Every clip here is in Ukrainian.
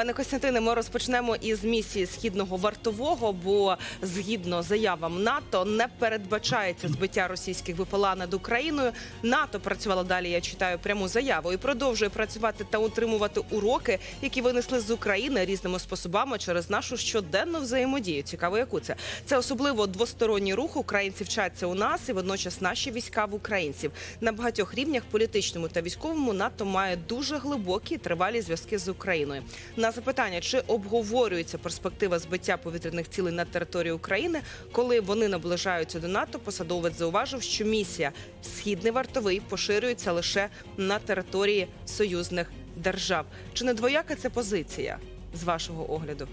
Пане Костянтине, ми розпочнемо із місії східного вартового, бо згідно заявам НАТО не передбачається збиття російських ВПЛА над Україною. НАТО працювало далі. Я читаю пряму заяву і продовжує працювати та утримувати уроки, які винесли з України різними способами через нашу щоденну взаємодію. Цікаво, яку це це особливо двосторонній рух. Українці вчаться у нас і водночас наші війська в українців на багатьох рівнях політичному та військовому НАТО має дуже глибокі тривалі зв'язки з Україною. На запитання, чи обговорюється перспектива збиття повітряних цілей на території України, коли вони наближаються до НАТО, посадовець зауважив, що місія Східний вартовий поширюється лише на території союзних держав. Чи не двояка це позиція з вашого огляду?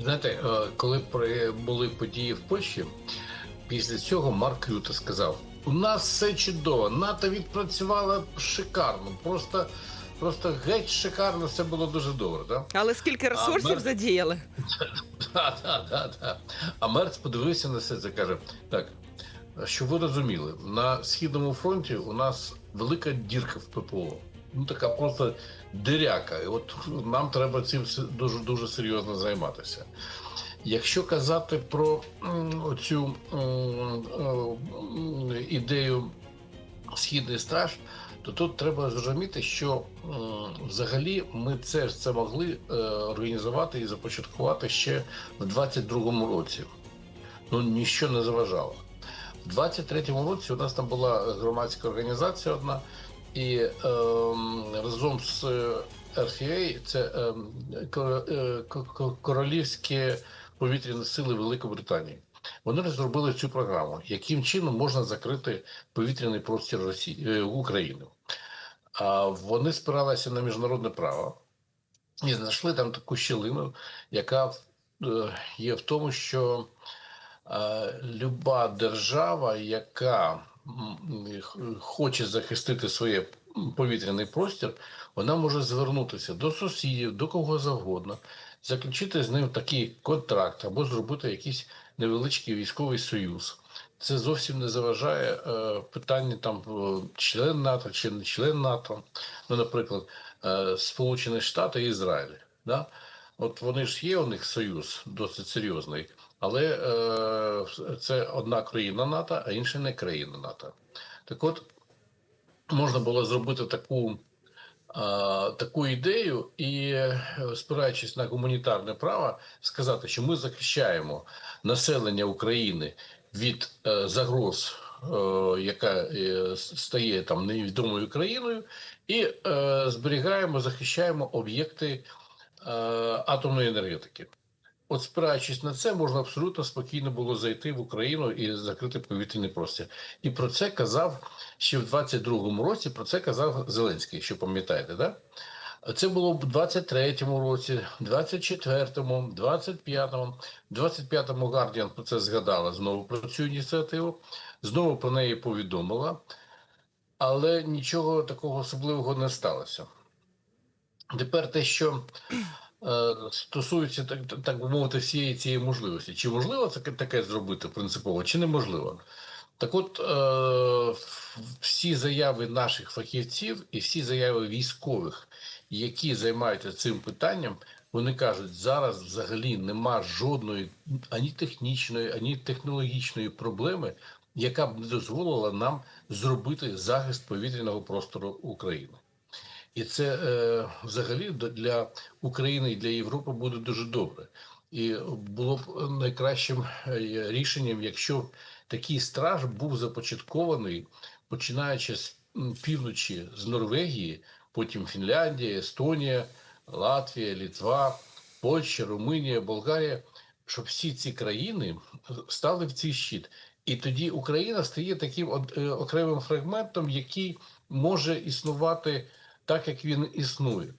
Знаєте, е, коли були події в Польщі, після цього Марк Рюте сказав: у нас все чудово, НАТО відпрацювала шикарно, просто, просто геть шикарно, все було дуже добре. Да? Але скільки ресурсів задіяли? Да, да, да. А Мерц подивився на все це каже: так, щоб ви розуміли, на східному фронті у нас велика дірка в ППО. Ну така просто диряка. І от нам треба цим дуже дуже серйозно займатися. Якщо казати про цю ідею східний страж, то тут треба зрозуміти, що взагалі ми це, це могли е, організувати і започаткувати ще в 22-му році. Ну ніщо не заважало. В 23-му році у нас там була громадська організація одна, і е, разом з RFA, це е, кор- е, ко- королівські повітряні сили Великобританії. Вони розробили цю програму, яким чином можна закрити повітряний простір Росії е, України. Вони спиралися на міжнародне право і знайшли там таку щілину, яка е, є в тому, що е, люба держава, яка хоче захистити своє повітряний простір, вона може звернутися до сусідів, до кого завгодно, заключити з ним такий контракт або зробити якийсь невеличкий військовий союз. Це зовсім не заважає е, там е, член НАТО чи не член НАТО. Ну, наприклад, е, Сполучені Штати і Ізраїль. Да? От вони ж є у них союз досить серйозний, але е, це одна країна НАТО, а інша не країна НАТО. Так от можна було зробити таку, а, таку ідею і, е, спираючись на гуманітарне право, сказати, що ми захищаємо населення України від е, загроз, е, яка е, стає там невідомою країною, і зберігаємо, захищаємо об'єкти атомної енергетики. От спираючись на це, можна абсолютно спокійно було зайти в Україну і закрити повітряний простір. І про це казав ще в 22-му році. Про це казав Зеленський, якщо пам'ятаєте, да? Це було в 23-му році, 24-му, 25-му. 25-му Guardian про це згадала знову про цю ініціативу, знову про неї повідомила, але нічого такого особливого не сталося. Тепер те, що е, стосується так, так би мовити, всієї цієї можливості. Чи можливо таке, таке зробити принципово, чи неможливо? Так от е, всі заяви наших фахівців і всі заяви військових, які займаються цим питанням, вони кажуть, зараз взагалі нема жодної ані технічної, ані технологічної проблеми, яка б не дозволила нам зробити захист повітряного простору України. І це е, взагалі для України і для Європи буде дуже добре. І було б найкращим е, рішенням, якщо такий страж був започаткований, починаючи з півночі з Норвегії, потім Фінляндія, Естонія, Латвія, Літва, Польща, Румунія, Болгарія, щоб всі ці країни стали в цей щит. І тоді Україна стає таким е, окремим фрагментом, який може існувати так, як він існує.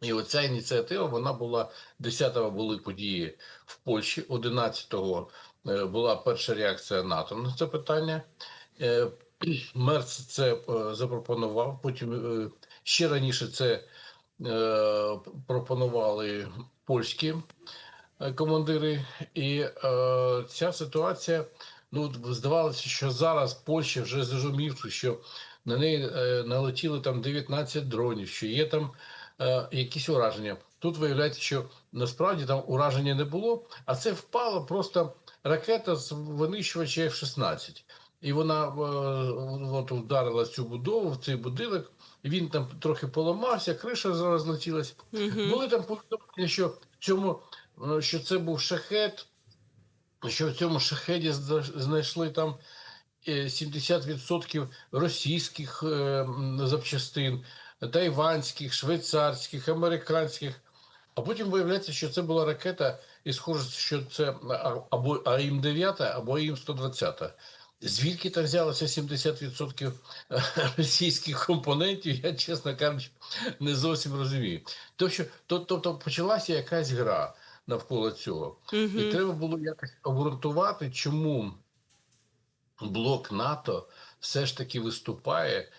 І оця ініціатива вона була 10-го були події в Польщі, 11-го е, була перша реакція НАТО на це питання. Е, Мерц це е, запропонував. Потім е, ще раніше це е, пропонували польські е, командири, і е, ця ситуація. Ну, здавалося, що зараз Польща вже зрозумівши, що на неї е, налетіли там 19 дронів, що є там е, якісь ураження. Тут виявляється, що насправді там ураження не було, а це впала просто ракета з винищувача F-16. І вона е, от вдарила цю будову, в цей будинок. Він там трохи поламався, криша розлетілась. Мгм. Були там повідомлення, що цьому е, що це був шахет, що в цьому шахеді знайшли там е, 70% російських е, запчастин, тайванських, швейцарських, американських. А потім виявляється, що це була ракета, і схоже, що це або АІМ-9, або АІМ-120. Звідки там взялося 70% російських компонентів, я, чесно кажучи, не зовсім розумію. Тобто, тобто почалася якась гра навколо цього. І треба було якось обґрунтувати, чому блок НАТО все ж таки виступає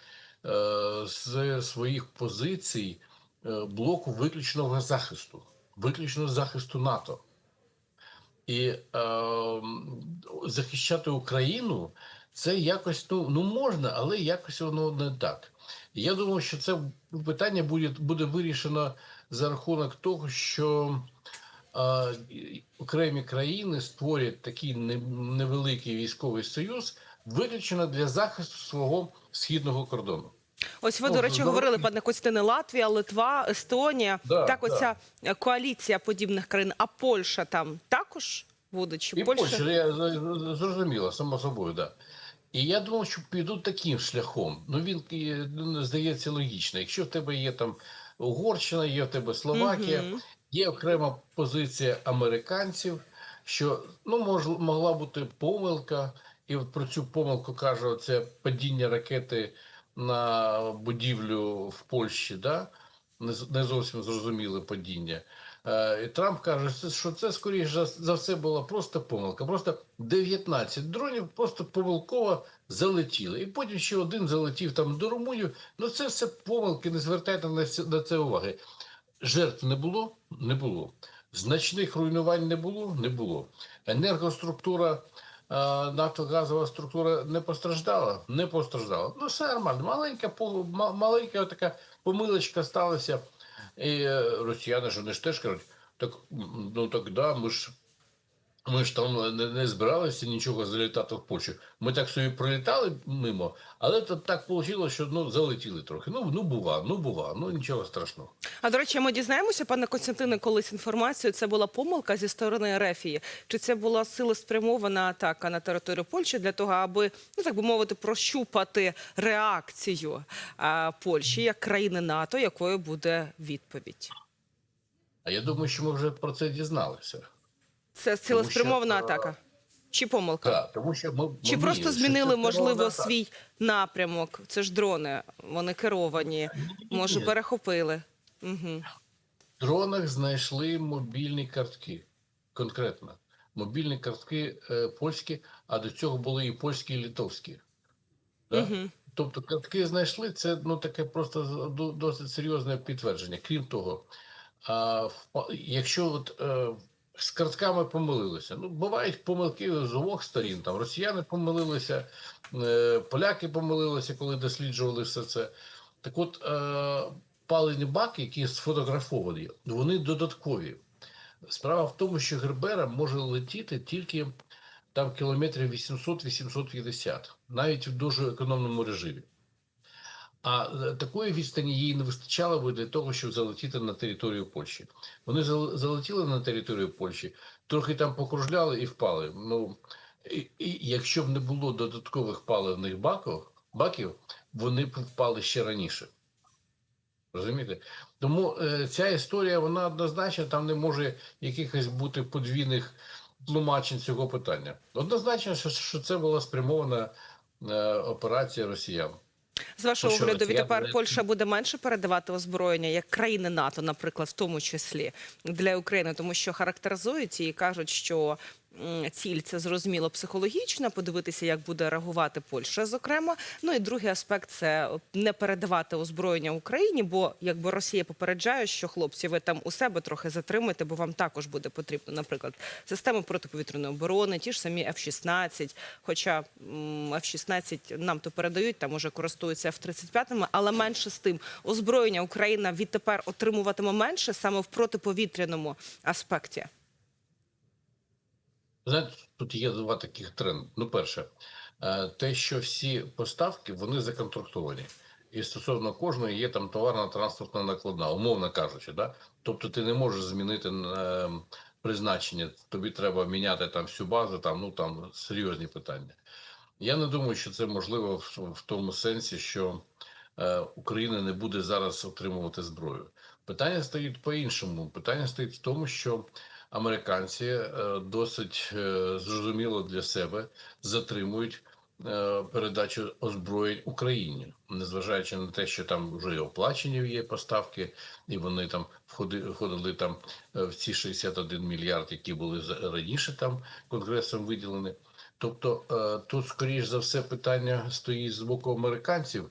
е, з своїх позицій е, блоку виключного захисту, виключного захисту НАТО. І е, захищати Україну це якось ну, ну можна, але якось воно не так. Я думаю, що це питання буде, буде вирішено за рахунок того, що е, окремі країни створять такий невеликий військовий союз, виключно для захисту свого східного кордону. Ось ви, Ну, до речі, здорово. говорили, пане Костяне, Латвія, Литва, Естонія. Да, так, да. оця коаліція подібних країн. А Польща там також буде? Чи І Польща, я зрозуміла, само собою, да. І я думав, що підуть таким шляхом. Ну він ну, здається логічно. Якщо в тебе є там Угорщина, є в тебе Словакія, Мгм. є окрема позиція американців, що ну мож, могла бути помилка, і про цю помилку каже це падіння ракети на будівлю в Польщі, да? не, зовсім зрозуміле падіння. Е, І Трамп каже, що- це скоріше за- все була просто помилка. Просто 19 дронів просто помилково залетіли. І потім ще один залетів там до Румунії. Ну це все помилки, не звертайте на це, уваги. Жертв не було? Не було. Значних руйнувань не було? Не було. Енергоструктура, нафтогазова структура не постраждала? Не постраждала. Ну, все нормально. Маленька, маленька така помилочка сталася. І е, росіяни ж вони ж теж кажуть, так, ну так да, ми ж. Ми ж там не, не збиралися нічого залітати в Польщу. Ми так собі прилітали мимо, але то так вийшло, що ну залетіли трохи. Ну ну бува, ну бува, ну нічого страшного. А до речі, ми дізнаємося, пане Костянтине, колись інформацію. Це була помилка зі сторони Рефії. Чи це була силоспрямована атака на територію Польщі для того, аби ну так би мовити, прощупати реакцію а, Польщі як країни НАТО, якою буде відповідь? А я думаю, що ми вже про це дізналися. Це цілеспрямована що, атака чи помилка? Так, тому що ми Чи ми просто вміли, змінили, можливо, атака. свій напрямок? Це ж дрони, вони керовані, може, перехопили. Угу. В дронах знайшли мобільні картки. Конкретно. Мобільні картки е, польські, а до цього були і польські, і литовські. Да? Угу. Тобто картки знайшли, це ну таке просто досить серйозне підтвердження. Крім того, а, якщо от, е, з картками помилилися, ну бувають помилки з обох сторін. Там росіяни помилилися, е, поляки помилилися, коли досліджували все це. Так от е, палені баки, які сфотографовані, вони додаткові. Справа в тому, що Гербера може летіти тільки там кілометрів 800-850, навіть в дуже економному режимі. А е, такої відстані їй не вистачало би для того, щоб залетіти на територію Польщі. Вони залетіли на територію Польщі, трохи там покружляли і впали. Ну і, і якщо б не було додаткових паливних баків, баків, вони б впали ще раніше. Розумієте? Тому е, ця історія, вона однозначно там не може якихось бути подвійних тлумачень цього питання. Однозначно, що, що це була спрямована е, операція росіян. З вашого Ну огляду, відтепер я... Польща буде менше передавати озброєння як країни НАТО, наприклад, в тому числі для України, тому що характеризують і кажуть, що ціль це зрозуміло психологічна. Подивитися, як буде реагувати Польща, зокрема. Ну і другий аспект це не передавати озброєння Україні, бо якби Росія попереджає, що хлопці, ви там у себе трохи затримуєте, бо вам також буде потрібно, наприклад, системи протиповітряної оборони, ті ж самі F-16, Хоча м, F-16 нам то передають, там уже користуються F-35, але менше з тим озброєння Україна відтепер отримуватиме менше саме в протиповітряному аспекті. Знаєте, тут є два таких тренди. Ну, перше, е, те, що всі поставки вони законтрактовані. І стосовно кожної є там товарна транспортна накладна, умовно кажучи, да? Тобто ти не можеш змінити е, призначення, тобі треба міняти там всю базу, там ну там серйозні питання. Я не думаю, що це можливо в, в тому сенсі, що е, Україна не буде зараз отримувати зброю. Питання стоїть по-іншому. Питання стоїть в тому, що американці е, досить е, зрозуміло для себе затримують е, передачу озброєнь Україні, незважаючи на те, що там вже і оплачені є поставки, і вони там входи- входили там в ці 61 мільярд, які були раніше там конгресом виділені. Тобто тут, скоріш за все, питання стоїть з боку американців,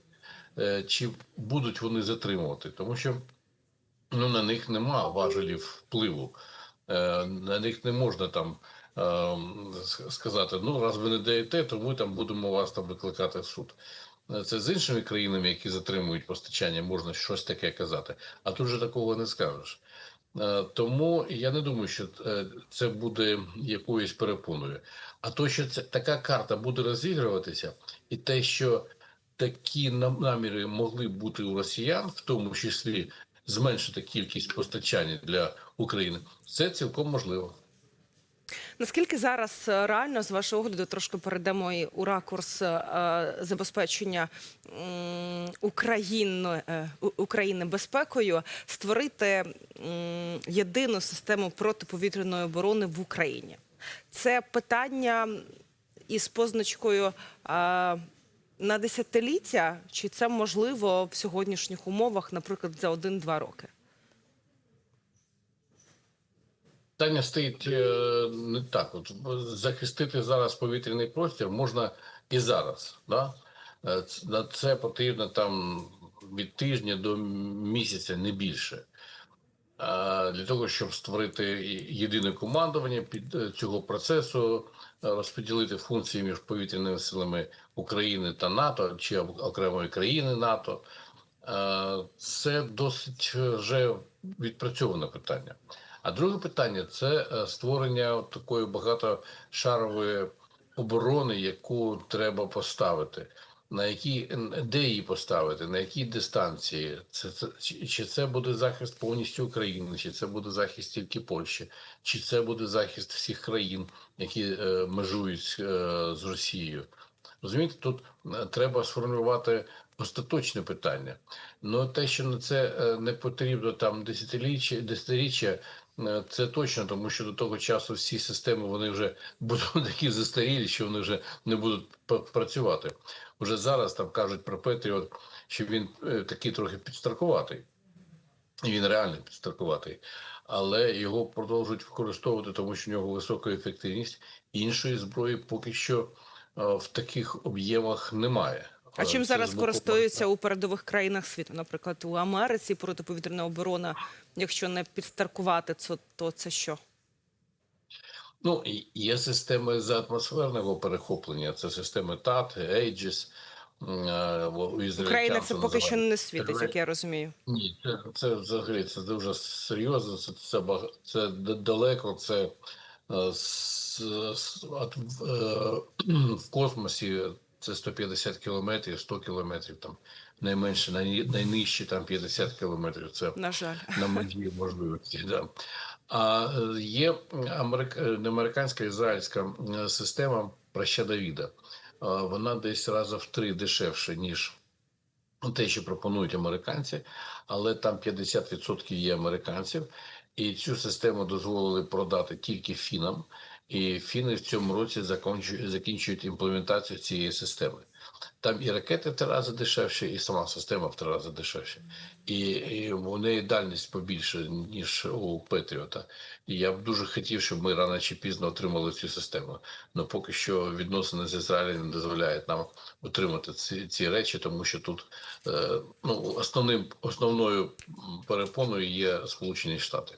чи будуть вони затримувати, тому що ну, на них нема важелів впливу. Е, На них не можна там е, сказати: ну, раз ви не даєте, то ми там будемо вас там викликати в суд. Е, Це з іншими країнами, які затримують постачання, можна щось таке казати. А тут же такого не скажеш. Тому я не думаю, що це буде якоюсь перепоною. А то, що це така карта буде розігруватися, і те, що такі наміри могли бути у росіян, в тому числі зменшити кількість постачання для України, це цілком можливо. Наскільки зараз е, реально, з вашого огляду, трошки перейдемо і у ракурс е, забезпечення України, е, України безпекою, створити єдину систему протиповітряної оборони в Україні? Це питання із позначкою. На десятиліття, чи це можливо в сьогоднішніх умовах, наприклад, за один-два роки? Питання стоїть е, не так. От захистити зараз повітряний простір можна і зараз. Да? Е, На це потрібно там від тижня до місяця, не більше. Для того, щоб створити єдине командування під е, цього процесу, розподілити функції між повітряними силами України та НАТО чи окремої країни НАТО, е, це досить е, вже відпрацьоване питання. А друге питання це е, створення такої багатошарової оборони, яку треба поставити. На якій де її поставити, на якій дистанції? Це, це чи, це буде захист повністю України, чи це буде захист тільки Польщі, чи це буде захист всіх країн, які е, межують е, з Росією? Розумієте, тут е, треба сформулювати остаточне питання. Ну те, що на це е, не потрібно там десятиріччя, десятиріччя, це точно, тому що до того часу всі системи вони вже будуть такі застарілі, що вони вже не будуть працювати. Уже зараз там кажуть про Петріот, що він е, такий трохи підстаркуватий. І він реально підстаркуватий. Але його продовжують використовувати, тому що в нього висока ефективність. Іншої зброї поки що е, в таких об'ємах немає. А Е, чим зараз з користуються у передових країнах світу? Наприклад, у Америці протиповітряна оборона, якщо не підстаркувати, то це що? Ну, є системи з атмосферного перехоплення, це системи ТАТ, м, е, Україна це поки що не світить, як я розумію. Ні, це, це взагалі це дуже серйозно. Це це, це далеко. Це е, с- с- от, е, в космосі це 150 кілометрів, 100 кілометрів там найменше, най, найнижче там 50 кілометрів. Це На жаль. на межі можливості. Да. А е, є америк... е, не американська ізраїльська е, система проща Давіда. Вона десь раза в три дешевше, ніж те, що пропонують американці, але там 50% є американців, і цю систему дозволили продати тільки фінам. І фіни в цьому році закінчують, імплементацію цієї системи. Там і ракети в три рази дешевші, і сама система в три рази дешевше. І, і у неї дальність побільше, ніж у Петріота. І я б дуже хотів, щоб ми рано чи пізно отримали цю систему. Але поки що відносини з Ізраїлем не дозволяють нам отримати ці, ці речі, тому що тут е, ну, основним, основною перепоною є Сполучені Штати.